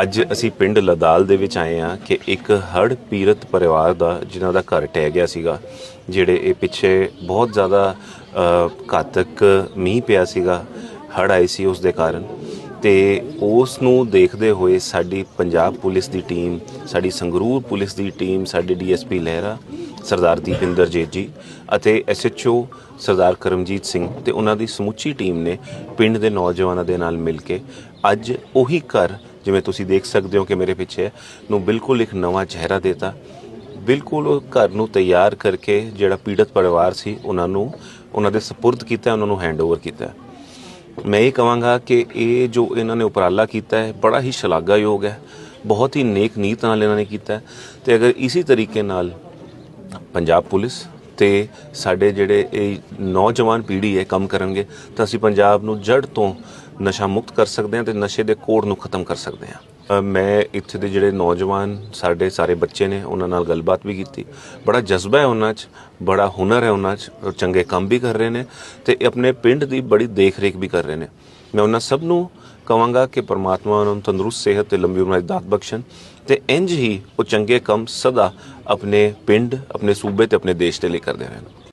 ਅੱਜ ਅਸੀਂ ਪਿੰਡ ਲਦਾਲ ਦੇ ਵਿੱਚ ਆਏ ਆ ਕਿ ਇੱਕ ਹੜ ਪੀੜਤ ਪਰਿਵਾਰ ਦਾ, ਜਿਨ੍ਹਾਂ ਦਾ ਘਰ ਟਹਿ ਗਿਆ ਸੀਗਾ, ਜਿਹੜੇ ਇਹ ਪਿੱਛੇ ਬਹੁਤ ਜ਼ਿਆਦਾ ਘਾਤਕ ਮੀਂਹ ਪਿਆ ਸੀਗਾ ਹੜ ਆਈ ਸੀ ਉਸ ਦੇ ਕਾਰਨ। ਤੇ ਉਸ ਨੂੰ ਦੇਖਦੇ ਹੋਏ ਸਾਡੀ ਪੰਜਾਬ ਪੁਲਿਸ ਦੀ ਟੀਮ, ਸਾਡੀ ਸੰਗਰੂਰ ਪੁਲਿਸ ਦੀ ਟੀਮ, ਸਾਡੇ ਡੀਐਸਪੀ ਲਹਿਰਾ, ਸਰਦਾਰ ਦੀਪਿੰਦਰ ਜੀਤ ਜੀ ਅਤੇ ਐਸਐਚਓ ਸਰਦਾਰ ਕਰਮਜੀਤ ਸਿੰਘ ਤੇ ਉਹਨਾਂ ਦੀ ਸਮੁੱਚੀ ਟੀਮ ਨੇ ਪਿੰਡ ਦੇ ਨੌਜਵਾਨਾਂ ਦੇ ਨਾਲ ਮਿਲ ਕੇ ਅੱਜ ਉਹੀ ਘਰ ਜਿਵੇਂ ਤੁਸੀਂ ਦੇਖ ਸਕਦੇ ਹੋ ਕਿ ਮੇਰੇ ਪਿੱਛੇ ਨੂੰ ਬਿਲਕੁਲ ਇੱਕ ਨਵਾਂ ਚਿਹਰਾ ਦੇਤਾ। ਬਿਲਕੁਲ ਉਹ ਘਰ ਨੂੰ ਤਿਆਰ ਕਰਕੇ ਜਿਹੜਾ ਪੀੜਤ ਪਰਿਵਾਰ ਸੀ, ਉਹਨਾਂ ਨੂੰ, ਉਹਨਾਂ ਦੇ ਸਪੁਰਦ ਕੀਤਾ, ਉਹਨਾਂ ਨੂੰ ਹੈਂਡਓਵਰ ਕੀਤਾ। ਮੈਂ ਇਹ ਕਹਾਂਗਾ ਕਿ ਇਹ ਜੋ ਇਹਨਾਂ ਨੇ ਉਪਰਾਲਾ ਕੀਤਾ ਹੈ, ਬੜਾ ਹੀ ਸ਼ਲਾਘਾਯੋਗ ਹੈ। ਬਹੁਤ ਹੀ ਨੇਕ ਨੀਤ ਨਾਲ ਇਹਨਾਂ ਨੇ ਕੀਤਾ ਹੈ। ਤੇ ਅਗਰ ਇਸੇ ਤਰੀਕੇ ਨਾਲ ਪੰਜਾਬ ਪੁਲਿਸ ਤੇ ਸਾਡੇ ਜਿਹੜੇ ਇਹ ਨੌਜਵਾਨ ਪੀੜ੍ਹੀ ਹੈ ਕੰਮ ਕਰਨਗੇ, ਤਾਂ ਅਸੀਂ ਪੰਜਾਬ ਨੂੰ ਜੜ ਤੋਂ ਨਸ਼ਾ ਮੁਕਤ ਕਰ ਸਕਦੇ ਹਾਂ ਤੇ ਨਸ਼ੇ ਦੇ ਕੋੜ ਨੂੰ ਖਤਮ ਕਰ ਸਕਦੇ ਹਾਂ। ਮੈਂ ਇੱਥੇ ਦੇ ਜਿਹੜੇ ਨੌਜਵਾਨ ਸਾਡੇ ਸਾਰੇ ਬੱਚੇ ਨੇ, ਉਹਨਾਂ ਨਾਲ ਗੱਲਬਾਤ ਵੀ ਕੀਤੀ। ਬੜਾ ਜਜ਼ਬਾ ਹੈ ਉਹਨਾਂ 'ਚ, ਬੜਾ ਹੁਨਰ ਹੈ ਉਹਨਾਂ 'ਚ ਉਹ ਚੰਗੇ ਕੰਮ ਵੀ ਕਰ ਰਹੇ ਨੇ ਤੇ ਆਪਣੇ ਪਿੰਡ ਦੀ ਬੜੀ ਦੇਖ-ਰੇਖ ਵੀ ਕਰ ਰਹੇ ਨੇ। ਮੈਂ ਉਹਨਾਂ ਸਭ ਨੂੰ ਕਹਾਂਗਾ ਕਿ ਪਰਮਾਤਮਾ ਉਹਨਾਂ ਨੂੰ ਤੰਦਰੁਸਤ ਸਿਹਤ ਤੇ ਲੰਬੀ ਉਮਰ ਦੀ ਦਾਤ ਬਖਸ਼ਣ ਤੇ ਇੰਜ ਹੀ ਉਹ ਚੰਗੇ ਕੰਮ ਸਦਾ ਆਪਣੇ ਪਿੰਡ, ਆਪਣੇ ਸੂਬੇ ਤੇ ਆਪਣੇ ਦੇਸ਼ ਦੇ ਲਈ ਕਰਦੇ ਰਹਿਣ।